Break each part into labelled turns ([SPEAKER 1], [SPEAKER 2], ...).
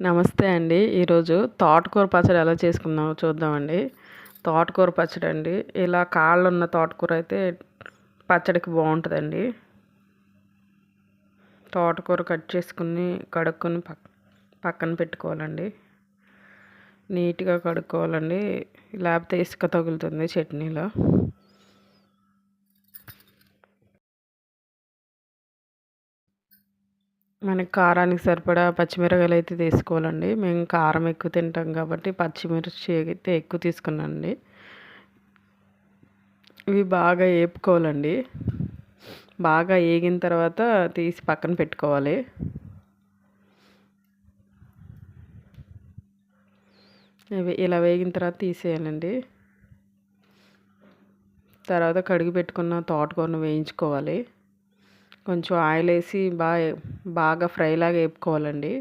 [SPEAKER 1] నమస్తే అండి. ఈరోజు తోటకూర పచ్చడి ఎలా చేసుకుందామో చూద్దామండి. తోటకూర పచ్చడి అండి. ఇలా కాళ్ళు ఉన్న తోటకూర అయితే పచ్చడికి బాగుంటుందండి. తోటకూర కట్ చేసుకుని కడుక్కొని పక్ పక్కన పెట్టుకోవాలండి. నీట్గా కడుక్కోవాలండి. లేకపోతే ఇసుక తగులుతుంది చట్నీలో. మనకి కారానికి సరిపడా పచ్చిమిరకాయలు అయితే తీసుకోవాలండి. మేము కారం ఎక్కువ తింటాం కాబట్టి పచ్చిమిర్చి అయితే ఎక్కువ తీసుకున్నానండి. ఇవి బాగా వేపుకోవాలండి బాగా వేగిన తర్వాత తీసి పక్కన పెట్టుకోవాలి. ఇవి ఇలా వేగిన తర్వాత తీసేయాలండి. తర్వాత కడిగి పెట్టుకున్న తోటకూరను వేయించుకోవాలి. కొంచెం ఆయిల్ వేసి బాగా బాగా ఫ్రైలాగా వేపుకోవాలండి.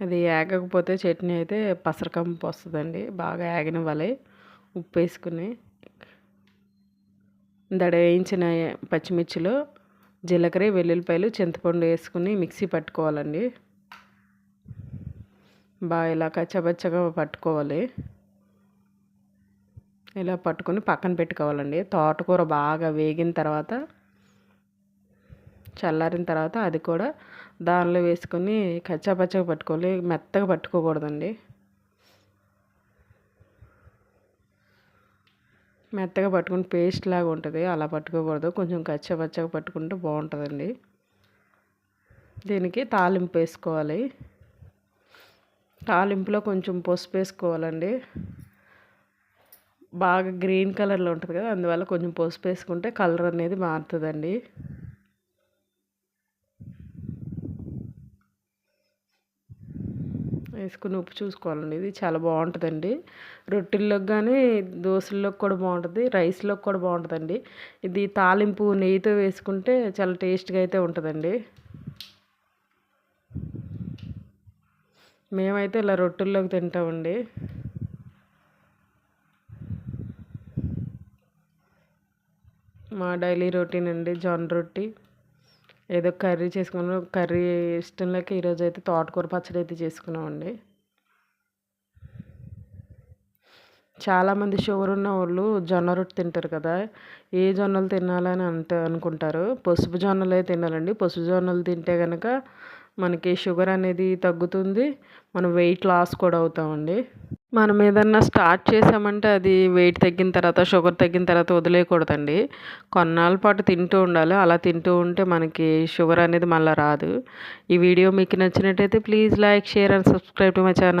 [SPEAKER 1] అది ఏగకపోతే చట్నీ అయితే పసరకంపు వస్తుందండి. బాగా ఏగనివ్వాలి. ఉప్పు వేసుకుని దడ వేయించిన పచ్చిమిర్చిలో జీలకర్ర వెల్లుల్లిపాయలు చింతపండు వేసుకుని మిక్సీ పట్టుకోవాలండి. బాగా ఇలా కచ్చబచ్చగా పట్టుకోవాలి. ఇలా పట్టుకొని పక్కన పెట్టుకోవాలండి. తోటకూర బాగా వేగిన తర్వాత చల్లారిన తర్వాత అది కూడా దానిలో వేసుకొని కచ్చాపచ్చగా పట్టుకోవాలి. మెత్తగా పట్టుకోకూడదండి. మెత్తగా పట్టుకుని పేస్ట్ లాగా ఉంటుంది. అలా పట్టుకోకూడదు. కొంచెం కచ్చాపచ్చగా పట్టుకుంటే బాగుంటుందండి. దీనికి తాలింపు వేసుకోవాలి. తాలింపులో కొంచెం పసుపు వేసుకోవాలండి. బాగా గ్రీన్ కలర్లో ఉంటుంది కదా అందువల్ల కొంచెం పసుపు వేసుకుంటే కలర్ అనేది మారుతుందండి. వేసుకుని ఉప్పు చూసుకోవాలండి ఇది చాలా బాగుంటుందండి. రొట్టెల్లోకి కానీ దోశల్లోకి కూడా బాగుంటుంది రైస్లోకి కూడా బాగుంటుందండి. ఇది తాలింపు నెయ్యితో వేసుకుంటే చాలా టేస్ట్గా అయితే ఉంటుందండి. మేమైతే ఇలా రొట్టెల్లోకి తింటామండి. మా డైలీ రొటీన్ అండి జొన్న రొట్టి. ఏదో కర్రీ చేసుకున్నాం కర్రీ ఇష్టం లేక ఈరోజు అయితే తోటకూర పచ్చడి అయితే చేసుకున్నామండి. చాలామంది షుగర్ ఉన్న వాళ్ళు జొన్న రొట్టె తింటారు కదా. ఏ జొన్నలు తినాలని అంత అనుకుంటారు. పసుపు జొన్నలే తినాలండి. పసుపు జొన్నలు తింటే కనుక మనకి షుగర్ అనేది తగ్గుతుంది. మనం వెయిట్ లాస్ కూడా అవుతామండి. మనం ఏదన్నా స్టార్ట్ చేసామంటే అది వెయిట్ తగ్గిన తర్వాత షుగర్ తగ్గిన తర్వాత వదిలేయకూడదండి. కొన్నాళ్ళ పాటు తింటూ ఉండాలి. అలా తింటూ ఉంటే మనకి షుగర్ అనేది మళ్ళీ రాదు. ఈ వీడియో మీకు నచ్చినట్టయితే please like share and subscribe to my channel.